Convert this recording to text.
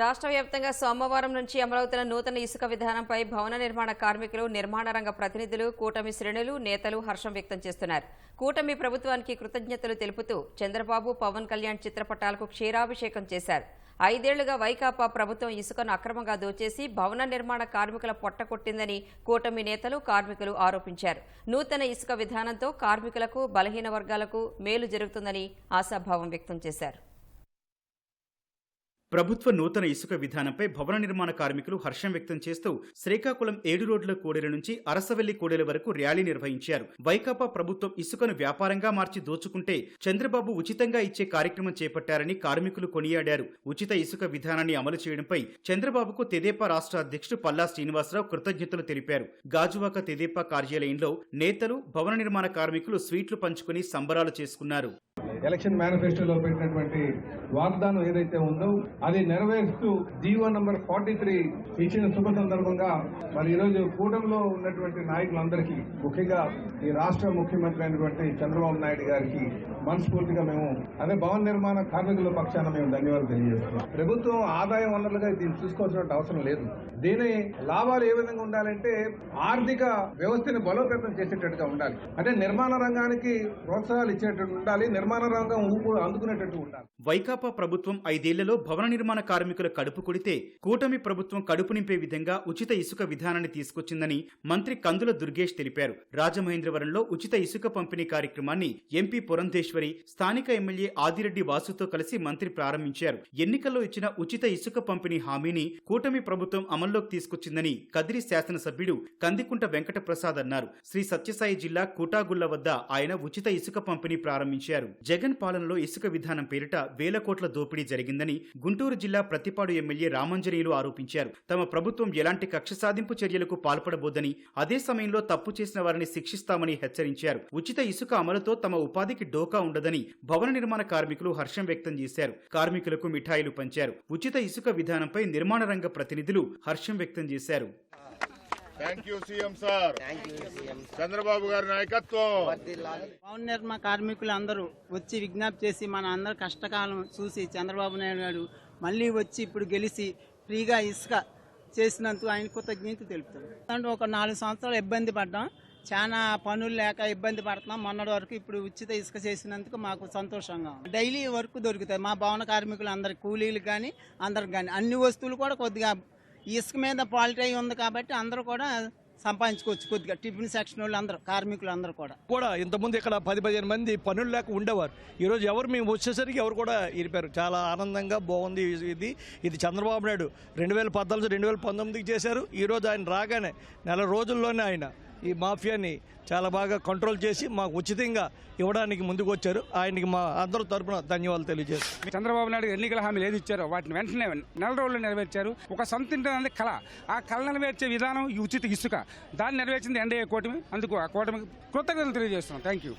రాష్ట్ర వ్యాప్తంగా సోమవారం నుంచి అమలవుతున్న నూతన ఇసుక విధానంపై భవన నిర్మాణ కార్మికులు నిర్మాణ రంగ ప్రతినిధులు కూటమి శ్రేణులు నేతలు హర్షం వ్యక్తం చేస్తున్నారు. కూటమి ప్రభుత్వానికి కృతజ్ఞతలు తెలుపుతూ చంద్రబాబు పవన్ కళ్యాణ్ చిత్రపటాలకు క్షీరాభిషేకం చేశారు. ఐదేళ్ళుగా వైకాపా ప్రభుత్వం ఇసుకను అక్రమంగా దోచేసి భవన నిర్మాణ కార్మికుల పొట్టకొట్టిందని కూటమి నేతలు కార్మికులు ఆరోపించారు. నూతన ఇసుక విధానంతో కార్మికులకు బలహీన వర్గాలకు మేలు జరుగుతుందని ఆశాభావం వ్యక్తం చేశారు. ప్రభుత్వ నూతన ఇసుక విధానంపై భవన నిర్మాణ కార్మికులు హర్షం వ్యక్తం చేస్తూ శ్రీకాకుళం ఏడు రోడ్ల కూడలి నుంచి అరసవెల్లి కూడలి వరకు ర్యాలీ నిర్వహించారు. వైకాపా ప్రభుత్వం ఇసుకను వ్యాపారంగా మార్చి దోచుకుంటే చంద్రబాబు ఉచితంగా ఇచ్చే కార్యక్రమం చేపట్టారని కార్మికులు కొనియాడారు. ఉచిత ఇసుక విధానాన్ని అమలు చేయడంపై చంద్రబాబుకు తెదేపా రాష్ట్ర అధ్యక్షుడు పల్లా శ్రీనివాసరావు కృతజ్ఞతలు తెలిపారు. గాజువాక తెదేపా కార్యాలయంలో నేతలు భవన నిర్మాణ కార్మికులు స్వీట్లు పంచుకుని సంబరాలు చేసుకున్నారు. ఎలక్షన్ మేనిఫెస్టోలో పెట్టినటువంటి వాగ్దానం ఏదైతే ఉందో అది నెరవేరుస్తూ జీవో నంబర్ ఫార్టీ త్రీ ఇచ్చిన శుభ సందర్భంగా మరి ఈరోజు కూటమిలో ఉన్నటువంటి నాయకులందరికీ ముఖ్యంగా ఈ రాష్ట్ర ముఖ్యమంత్రి అయినటువంటి చంద్రబాబు నాయుడు గారికి మనస్ఫూర్తిగా మేము అదే భవన నిర్మాణ కార్మికుల పక్షాన మేము ధన్యవాదాలు తెలియజేస్తున్నాం. ప్రభుత్వం ఆదాయ వనరులుగా దీన్ని చూసుకోవాల్సిన అవసరం లేదు. దీని లాభాలు ఏ విధంగా ఉండాలంటే ఆర్థిక వ్యవస్థని బలోపేతం చేసేటట్టుగా ఉండాలి. అంటే నిర్మాణ రంగానికి ప్రోత్సాహాలు ఇచ్చేటట్టు ఉండాలి. నిర్మాణ రంగం అందుకునేటట్టు ఉండాలి. వైకాపా ప్రభుత్వం ఐదేళ్ళలో భవన నిర్మాణ కార్మికుల కడుపు కొడితే కూటమి ప్రభుత్వం కడుపు నింపే విధంగా ఉచిత ఇసుక విధానాన్ని తీసుకొచ్చిందని మంత్రి కందుల దుర్గేష్ తెలిపారు. రాజమహేంద్రవరంలో ఉచిత ఇసుక పంపిణీ కార్యక్రమాన్ని ఎంపీ పురంధేశ్వరి స్థానిక ఎమ్మెల్యే ఆదిరెడ్డి వాసుతో కలిసి మంత్రి ప్రారంభించారు. ఎన్నికల్లో ఇచ్చిన ఉచిత ఇసుక పంపిణీ హామీని కూటమి ప్రభుత్వం అమల్లోకి తీసుకొచ్చిందని కదిరి శాసనసభ్యుడు కందికుంట వెంకట ప్రసాద్ అన్నారు. శ్రీ సత్యసాయి జిల్లా కూటాగుళ్ళ వద్ద ఆయన ఉచిత ఇసుక పంపిణీ ప్రారంభించారు. జగన్ పాలనలో ఇసుక విధానం పేరిట వేల కోట్ల దోపిడీ జరిగిందని గుంటూరు జిల్లా ప్రతిపాడు ఎమ్మెల్యే రామంజనేయులు ఆరోపించారు. తమ ప్రభుత్వం ఎలాంటి కక్ష సాధింపు చర్యలకు పాల్పడబోదని అదే సమయంలో తప్పు చేసిన వారిని శిక్షిస్తామని హెచ్చరించారు. ఉచిత ఇసుక అమలుతో తమ ఉపాధికి డోకా ఉండదని భవన నిర్మాణ కార్మికులు హర్షం వ్యక్తం చేశారు. కార్మికులకు మిఠాయిలు పంచారు. ఉచిత ఇసుక విధానంపై నిర్మాణ రంగ ప్రతినిధులు హర్షం వ్యక్తం చేశారు. Thank you CM sir Chandrababu గారి నాయకత్వం. భవన నిర్మాణ కార్మికులు అందరూ వచ్చి విజ్ఞప్తి చేసి మన అందరి కష్టకాలం చూసి చంద్రబాబు నాయుడు గారు మళ్ళీ వచ్చి ఇప్పుడు గెలిచి ఫ్రీగా ఇసుక చేసినందుకు ఆయన కృతజ్ఞత తెలుపుతారు. అంటే ఒక నాలుగు సంవత్సరాలు ఇబ్బంది పడ్డాం. చాలా పనులు లేక ఇబ్బంది పడుతున్నాం. మొన్నటి వరకు ఇప్పుడు ఉచిత ఇసుక చేసినందుకు మాకు సంతోషంగా ఉంది. డైలీ వర్క్ దొరుకుతాయి. మా భవన కార్మికులు అందరి కూలీలకు కానీ అందరికి కానీ అన్ని వస్తువులు కూడా కొద్దిగా ఇసుక మీద పాలిటీ ఉంది కాబట్టి అందరూ కూడా సంపాదించుకోవచ్చు కొద్దిగా. టిఫిన్ సెక్షన్ వాళ్ళు అందరూ కార్మికులు అందరూ కూడా. కూడా ఇంతకుముందు ఇక్కడ పది పదిహేను మంది పనులు లేక ఉండేవారు. ఈరోజు ఎవరు మేము వచ్చేసరికి ఎవరు కూడా ఇరిపారు. చాలా ఆనందంగా బాగుంది ఇది. ఇది చంద్రబాబు నాయుడు రెండు వేల పద్నాలుగు రెండు వేల పంతొమ్మిదికి చేశారు. ఈరోజు ఆయన రాగానే నెల రోజుల్లోనే ఆయన ఈ మాఫియాని చాలా బాగా కంట్రోల్ చేసి మాకు ఉచితంగా ఇవ్వడానికి ముందుకు వచ్చారు ఆయనకి మా అందరి తరపున ధన్యవాదాలు తెలియజేస్తారు చంద్రబాబు నాయుడు ఎన్నికల హామీలు ఏది ఇచ్చారో వాటిని వెంటనే నెల రోజుల్లో నెరవేర్చారు. ఒక సొంత ఇంటి అనేది కళ. ఆ కళ నెరవేర్చే విధానం ఈ ఉచిత ఇసుక. దాన్ని నెరవేర్చింది ఎన్డీఏ కూటమి. అందుకు ఆ కూటమికి కృతజ్ఞతలు తెలియజేస్తున్నాం. Thank you